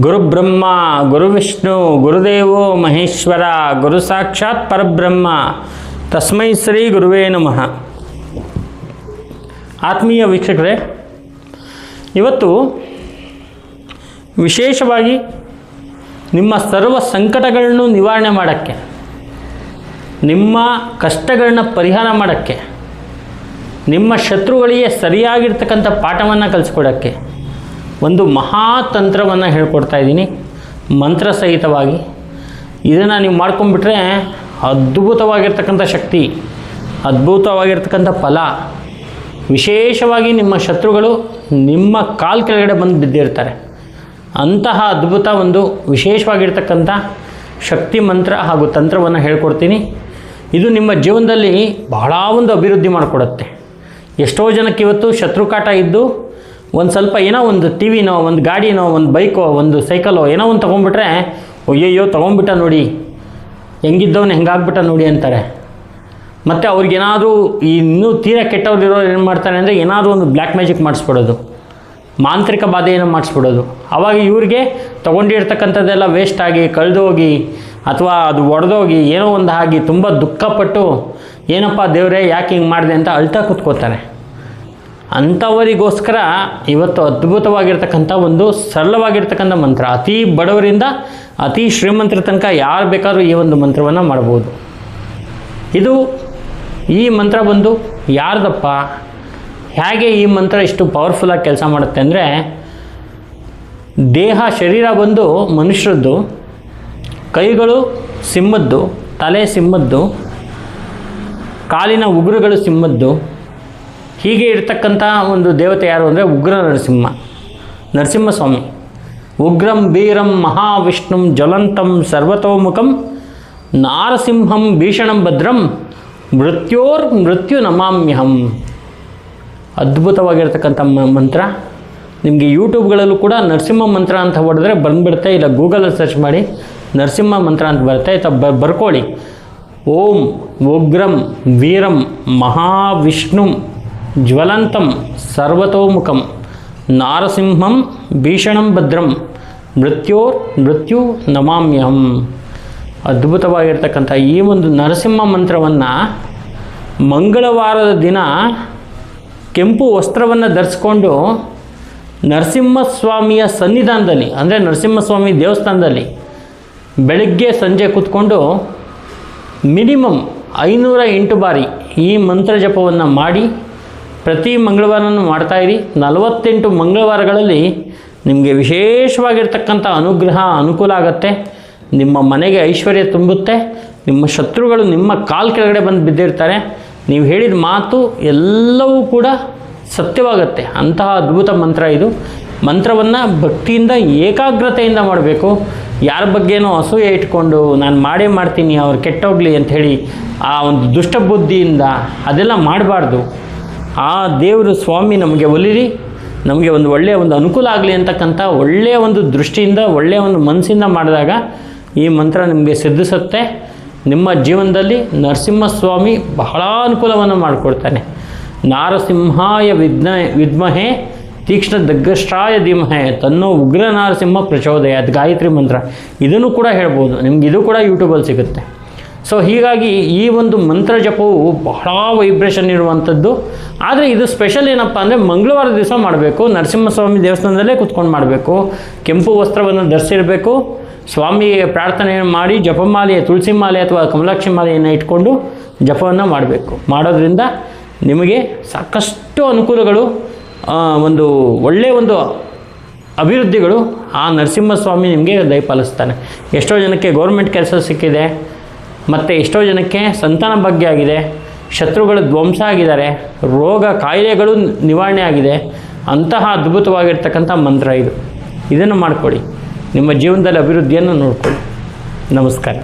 ಗುರುಬ್ರಹ್ಮ, ಗುರುವಿಷ್ಣು, ಗುರುದೇವೋ ಮಹೇಶ್ವರ, ಗುರು ಸಾಕ್ಷಾತ್ ಪರಬ್ರಹ್ಮ. ತಸ್ಮೈ ಶ್ರೀ ಗುರುವೇ ನಮಃ. ಆತ್ಮೀಯ ವೀಕ್ಷಕರೇ, ಇವತ್ತು ವಿಶೇಷವಾಗಿ ನಿಮ್ಮ ಸರ್ವ ಸಂಕಟಗಳನ್ನು ನಿವಾರಣೆ ಮಾಡೋಕ್ಕೆ, ನಿಮ್ಮ ಕಷ್ಟಗಳನ್ನ ಪರಿಹಾರ ಮಾಡೋಕ್ಕೆ, ನಿಮ್ಮ ಶತ್ರುಗಳಿಗೆ ಸರಿಯಾಗಿರ್ತಕ್ಕಂಥ ಪಾಠವನ್ನು ಕಲಿಸ್ಕೊಡೋಕ್ಕೆ ಒಂದು ಮಹಾತಂತ್ರವನ್ನು ಹೇಳ್ಕೊಡ್ತಾ ಇದ್ದೀನಿ. ಮಂತ್ರ ಸಹಿತವಾಗಿ ಇದನ್ನು ನೀವು ಮಾಡ್ಕೊಂಡ್ಬಿಟ್ರೆ ಅದ್ಭುತವಾಗಿರ್ತಕ್ಕಂಥ ಶಕ್ತಿ, ಅದ್ಭುತವಾಗಿರ್ತಕ್ಕಂಥ ಫಲ. ವಿಶೇಷವಾಗಿ ನಿಮ್ಮ ಶತ್ರುಗಳು ನಿಮ್ಮ ಕಾಲ್ ಕೆಳಗಡೆ ಬಂದು ಬಿದ್ದಿರ್ತಾರೆ. ಅಂತಹ ಅದ್ಭುತ ಒಂದು ವಿಶೇಷವಾಗಿರ್ತಕ್ಕಂಥ ಶಕ್ತಿ ಮಂತ್ರ ಹಾಗೂ ತಂತ್ರವನ್ನು ಹೇಳ್ಕೊಡ್ತೀನಿ. ಇದು ನಿಮ್ಮ ಜೀವನದಲ್ಲಿ ಬಹಳ ಒಂದು ಅಭಿವೃದ್ಧಿ ಮಾಡಿಕೊಡುತ್ತೆ. ಎಷ್ಟೋ ಜನಕ್ಕೆ ಇವತ್ತು ಶತ್ರುಕಾಟ ಇದ್ದು ಒಂದು ಸ್ವಲ್ಪ ಏನೋ ಒಂದು ಟಿ ವಿನೋ ಒಂದು ಗಾಡಿನೋ, ಒಂದು ಬೈಕೋ ಒಂದು ಸೈಕಲೋ ಏನೋ ಒಂದು ತೊಗೊಂಡ್ಬಿಟ್ರೆ, ಅಯ್ಯಯ್ಯೋ, ತೊಗೊಂಡ್ಬಿಟ್ಟ ನೋಡಿ. ಹೆಂಗಿದ್ದವನು ಹೆಂಗಾಗ್ಬಿಟ್ಟ ನೋಡಿ ಅಂತಾರೆ. ಮತ್ತು ಅವ್ರಿಗೇನಾದರೂ ಇನ್ನೂ ತೀರಾ ಕೆಟ್ಟವ್ರಿರೋರು ಏನು ಮಾಡ್ತಾರೆ ಅಂದರೆ ಏನಾದರೂ ಒಂದು ಬ್ಲ್ಯಾಕ್ ಮ್ಯಾಜಿಕ್ ಮಾಡಿಸ್ಬಿಡೋದು. ಮಾಂತ್ರಿಕ ಬಾಧೆಯನ್ನು ಮಾಡಿಸ್ಬಿಡೋದು. ಆವಾಗ ಇವ್ರಿಗೆ ತೊಗೊಂಡಿರ್ತಕ್ಕಂಥದ್ದೆಲ್ಲ ವೇಸ್ಟ್ ಆಗಿ, ಕಳೆದೋಗಿ, ಅಥವಾ ಅದು ಒಡೆದೋಗಿ, ಏನೋ ಒಂದು ಆಗಿ ತುಂಬ ದುಃಖಪಟ್ಟು, ಏನಪ್ಪ ದೇವರೇ, ಯಾಕೆ ಹಿಂಗೆ ಮಾಡಿದೆ ಅಂತ ಅಳ್ತಾ ಕೂತ್ಕೋತಾರೆ. ಅಂಥವರಿಗೋಸ್ಕರ ಇವತ್ತು ಅದ್ಭುತವಾಗಿರ್ತಕ್ಕಂಥ ಒಂದು ಸರಳವಾಗಿರ್ತಕ್ಕಂಥ ಮಂತ್ರ. ಅತಿ ಬಡವರಿಂದ ಅತಿ ಶ್ರೀಮಂತರ ತನಕ ಯಾರು ಬೇಕಾದರೂ ಈ ಒಂದು ಮಂತ್ರವನ್ನು ಮಾಡ್ಬೋದು. ಇದು ಈ ಮಂತ್ರ ಬಂದು ಯಾರ್ದಪ್ಪ? ಹೇಗೆ ಈ ಮಂತ್ರ ಇಷ್ಟು ಪವರ್ಫುಲ್ಲಾಗಿ ಕೆಲಸ ಮಾಡುತ್ತೆ ಅಂದರೆ, ದೇಹ, ಶರೀರ ಬಂದು ಮನುಷ್ಯರದ್ದು ಕೈಗಳು ಸಿಂಹದ್ದು, ತಲೆ ಸಿಂಹದ್ದು, ಕಾಲಿನ ಉಗುರುಗಳು ಸಿಂಹದ್ದು ಹೀಗೆ ಇರ್ತಕ್ಕಂಥ ಒಂದು ದೇವತೆ ಯಾರು ಅಂದರೆ ಉಗ್ರ ನರಸಿಂಹ. ನರಸಿಂಹಸ್ವಾಮಿ. ಉಗ್ರಂ ವೀರಂ ಮಹಾವಿಷ್ಣುಂ, ಜ್ವಲಂತಂ, ಸರ್ವತೋಮುಖಂ, ನಾರಸಿಂಹಂ, ಭೀಷಣಂ, ಭದ್ರಂ, ಮೃತ್ಯೋರ್ ಮೃತ್ಯು ನಮಾಮ್ಯಹಂ. ಅದ್ಭುತವಾಗಿರ್ತಕ್ಕಂಥ ಮಂತ್ರ. ನಿಮಗೆ ಯೂಟ್ಯೂಬ್ಗಳಲ್ಲೂ ಕೂಡ ನರಸಿಂಹ ಮಂತ್ರ ಅಂತ ಹೊಡೆದ್ರೆ ಬಂದುಬಿಡುತ್ತೆ. ಇಲ್ಲ ಗೂಗಲಲ್ಲಿ ಸರ್ಚ್ ಮಾಡಿ ನರಸಿಂಹ ಮಂತ್ರ ಅಂತ ಬರುತ್ತೆ. ಆಯ್ತಾ, ಬ ಬರ್ಕೊಳ್ಳಿ. ಓಂ, ಉಗ್ರಂ, ವೀರಂ, ಮಹಾವಿಷ್ಣುಂ ಜ್ವಲಂತಂ ಸರ್ವತೋಮುಖಂ ನಾರಸಿಂಹಂ ಭೀಷಣಂ ಭದ್ರಂ ಮೃತ್ಯೋರ್ ಮೃತ್ಯು ನಮಾಮ್ಯಹಂ. ಅದ್ಭುತವಾಗಿರ್ತಕ್ಕಂಥ ಈ ಒಂದು ನರಸಿಂಹ ಮಂತ್ರವನ್ನು ಮಂಗಳವಾರದ ದಿನ ಕೆಂಪು ವಸ್ತ್ರವನ್ನು ಧರಿಸ್ಕೊಂಡು ನರಸಿಂಹಸ್ವಾಮಿಯ ಸನ್ನಿಧಾನದಲ್ಲಿ, ಅಂದರೆ ನರಸಿಂಹಸ್ವಾಮಿ ದೇವಸ್ಥಾನದಲ್ಲಿ ಬೆಳಗ್ಗೆ ಸಂಜೆ ಕೂತ್ಕೊಂಡು ಮಿನಿಮಮ್ ಐನೂರ ಎಂಟು ಬಾರಿ ಈ ಮಂತ್ರ ಜಪವನ್ನು ಮಾಡಿ ಪ್ರತಿ ಮಂಗಳವಾರನೂ ಇರಿ. ನಲವತ್ತೆಂಟು ಮಂಗಳವಾರಗಳಲ್ಲಿ ನಿಮಗೆ ವಿಶೇಷವಾಗಿರ್ತಕ್ಕಂಥ ಅನುಗ್ರಹ ಅನುಕೂಲ ಆಗುತ್ತೆ. ನಿಮ್ಮ ಮನೆಗೆ ಐಶ್ವರ್ಯ ತುಂಬುತ್ತೆ. ನಿಮ್ಮ ಶತ್ರುಗಳು ನಿಮ್ಮ ಕಾಲು ಕೆಳಗಡೆ ಬಂದು ಬಿದ್ದಿರ್ತಾರೆ. ನೀವು ಹೇಳಿದ ಮಾತು ಎಲ್ಲವೂ ಕೂಡ ಸತ್ಯವಾಗುತ್ತೆ. ಅಂತಹ ಅದ್ಭುತ ಮಂತ್ರ ಇದು. ಮಂತ್ರವನ್ನು ಭಕ್ತಿಯಿಂದ ಏಕಾಗ್ರತೆಯಿಂದ ಮಾಡಬೇಕು. ಯಾರ ಬಗ್ಗೆನೂ ಅಸೂಯೆ ಇಟ್ಕೊಂಡು ನಾನು ಮಾಡೇ ಮಾಡ್ತೀನಿ, ಅವ್ರು ಕೆಟ್ಟೋಗ್ಲಿ ಅಂಥೇಳಿ ಆ ಒಂದು ದುಷ್ಟ ಬುದ್ಧಿಯಿಂದ ಅದೆಲ್ಲ ಮಾಡಬಾರ್ದು. ಆ ದೇವರು ಸ್ವಾಮಿ ನಮಗೆ ಒಲಿರಿ, ನಮಗೆ ಒಂದು ಒಳ್ಳೆಯ ಒಂದು ಅನುಕೂಲ ಆಗಲಿ ಅಂತಕ್ಕಂಥ ಒಳ್ಳೆಯ ಒಂದು ದೃಷ್ಟಿಯಿಂದ ಒಳ್ಳೆಯ ಒಂದು ಮನಸ್ಸಿಂದ ಮಾಡಿದಾಗ ಈ ಮಂತ್ರ ನಿಮಗೆ ಸಿದ್ಧಿಸುತ್ತೆ. ನಿಮ್ಮ ಜೀವನದಲ್ಲಿ ನರಸಿಂಹಸ್ವಾಮಿ ಬಹಳ ಅನುಕೂಲವನ್ನು ಮಾಡಿಕೊಡ್ತಾನೆ. ನಾರಸಿಂಹಾಯ ವಿದ್ನ ವಿದ್ಮಹೆ, ತೀಕ್ಷ್ಣ ದಗ್ಗಷ್ಟಾಯ ಧೀಮಹೆ, ತನ್ನೋ ಉಗ್ರ ನಾರಸಿಂಹ ಪ್ರಚೋದಯ ಅದು ಗಾಯತ್ರಿ ಮಂತ್ರ. ಇದನ್ನು ಕೂಡ ಹೇಳ್ಬೋದು. ನಿಮ್ಗೆ ಇದು ಕೂಡ ಯೂಟ್ಯೂಬಲ್ಲಿ ಸಿಗುತ್ತೆ. ಸೊ ಹೀಗಾಗಿ ಈ ಒಂದು ಮಂತ್ರ ಜಪವು ಬಹಳ ವೈಬ್ರೇಷನ್ ಇರುವಂಥದ್ದು ಆದರೆ ಇದು ಸ್ಪೆಷಲ್ ಏನಪ್ಪ ಅಂದರೆ ಮಂಗಳವಾರ ದಿವಸ ಮಾಡಬೇಕು. ನರಸಿಂಹಸ್ವಾಮಿ ದೇವಸ್ಥಾನದಲ್ಲೇ ಕುತ್ಕೊಂಡು ಮಾಡಬೇಕು. ಕೆಂಪು ವಸ್ತ್ರವನ್ನು ಧರಿಸಿರಬೇಕು. ಸ್ವಾಮಿ ಪ್ರಾರ್ಥನೆ ಮಾಡಿ ಜಪಮಾಲೆ, ತುಳಸಿ ಮಾಲೆ ಅಥವಾ ಕಮಲಾಕ್ಷಿ ಮಾಲೆಯನ್ನು ಇಟ್ಕೊಂಡು ಜಪವನ್ನು ಮಾಡಬೇಕು. ಮಾಡೋದ್ರಿಂದ ನಿಮಗೆ ಸಾಕಷ್ಟು ಅನುಕೂಲಗಳು ಒಂದು ಒಳ್ಳೆಯ ಒಂದು ಅಭಿವೃದ್ಧಿಗಳು ಆ ನರಸಿಂಹಸ್ವಾಮಿ ನಿಮಗೆ ದಯಪಾಲಿಸ್ತಾನೆ. ಎಷ್ಟೋ ಜನಕ್ಕೆ ಗೌರ್ಮೆಂಟ್ ಕೆಲಸ ಸಿಕ್ಕಿದೆ. ಮತ್ತು ಎಷ್ಟೋ ಜನಕ್ಕೆ ಸಂತಾನ ಭಾಗ್ಯ ಆಗಿದೆ, ಶತ್ರುಗಳು ಧ್ವಂಸ ಆಗಿದ್ದಾರೆ, ರೋಗ ಕಾಯಿಲೆಗಳು ನಿವಾರಣೆ ಆಗಿದೆ, ಅಂತಹ ಅದ್ಭುತವಾಗಿರ್ತಕ್ಕಂಥ ಮಂತ್ರ ಇದು. ಇದನ್ನು ಮಾಡಿಕೊಡಿ. ನಿಮ್ಮ ಜೀವನದಲ್ಲಿ ಅಭಿವೃದ್ಧಿಯನ್ನು ನೋಡಿಕೊಳ್ಳಿ ನಮಸ್ಕಾರ.